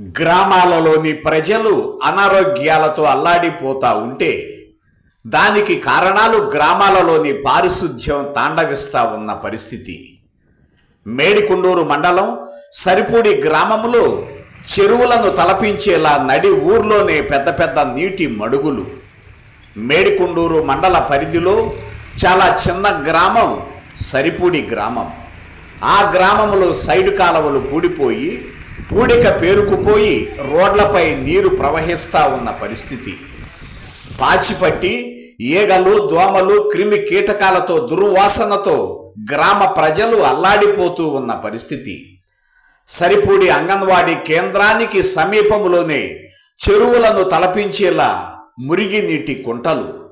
గ్రామాలలోని ప్రజలు అనారోగ్యాలతో అల్లాడిపోతా ఉంటే దానికి కారణాలు గ్రామాలలోని పారిశుధ్యం తాండవిస్తా ఉన్న పరిస్థితి. మేడికుండూరు మండలం సరిపూడి గ్రామంలో చెరువులను తలపించేలా నడి ఊర్లోనే పెద్ద పెద్ద నీటి మడుగులు. మేడికొండూరు మండల పరిధిలో చాలా చిన్న గ్రామం సరిపూడి గ్రామం. ఆ గ్రామంలో సైడు కాలువలు కూడిపోయి పూడిక పేరుకుపోయి రోడ్లపై నీరు ప్రవహిస్తా ఉన్న పరిస్థితి. పాచిపట్టి ఈగలు దోమలు క్రిమి కీటకాలతో దుర్వాసనతో గ్రామ ప్రజలు అల్లాడిపోతూ ఉన్న పరిస్థితి. సరిపూడి అంగన్వాడీ కేంద్రానికి సమీపంలోనే చెరువులను తలపించేలా మురిగి నీటి కుంటలు.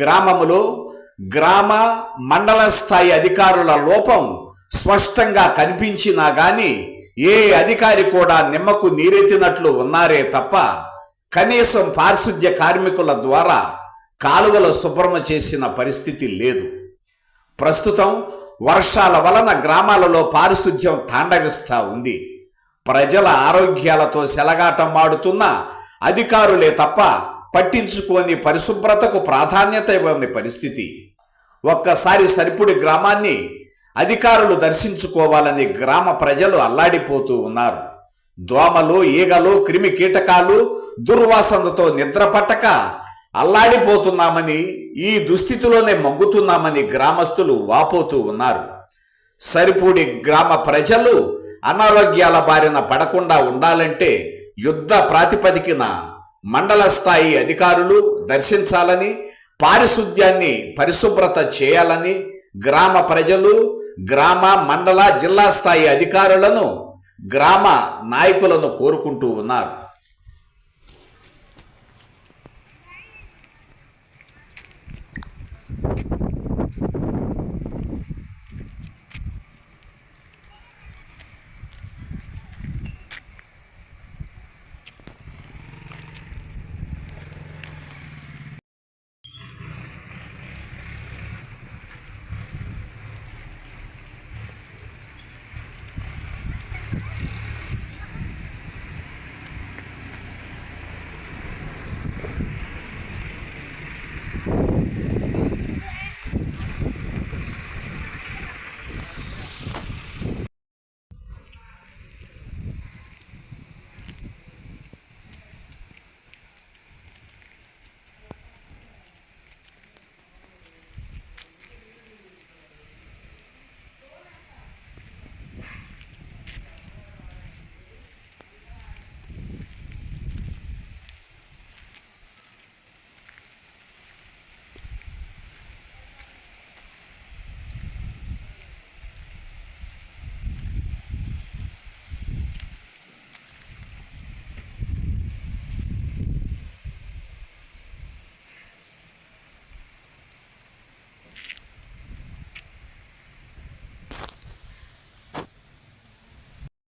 గ్రామములో గ్రామ మండల స్థాయి అధికారుల లోపం స్పష్టంగా కనిపించినా గానీ ఏ అధికారి కూడా నిమ్మకు నీరెత్తినట్లు ఉన్నారే తప్ప కనీసం పారిశుద్ధ్య కార్మికుల ద్వారా కాలువల శుభ్రమ చేసిన పరిస్థితి లేదు. ప్రస్తుతం వర్షాల వలన గ్రామాలలో పారిశుద్ధ్యం తాండవిస్తా ఉంది. ప్రజల ఆరోగ్యాలతో సెలగాటం మాడుతున్న అధికారులే తప్ప పట్టించుకోని పరిశుభ్రతకు ప్రాధాన్యత ఇవ్వని పరిస్థితి. ఒక్కసారి సరిపుడి గ్రామాన్ని అధికారులు దర్శించుకోవాలని గ్రామ ప్రజలు అల్లాడిపోతూ ఉన్నారు. దోమలు ఈగలు క్రిమి కీటకాలు దుర్వాసనతో నిద్రపట్టక అల్లాడిపోతున్నామని ఈ దుస్థితిలోనే మగ్గుతున్నామని గ్రామస్తులు వాపోతూ ఉన్నారు. సరిపూడి గ్రామ ప్రజలు అనారోగ్యాల బారిన పడకుండా ఉండాలంటే యుద్ధ ప్రాతిపదికన మండల స్థాయి అధికారులు దర్శించాలని పారిశుద్ధ్యాన్ని పరిశుభ్రత చేయాలని గ్రామ ప్రజలు గ్రామ మండల జిల్లా స్థాయి అధికారులను గ్రామ నాయకులను కోరుకుంటూ ఉన్నారు.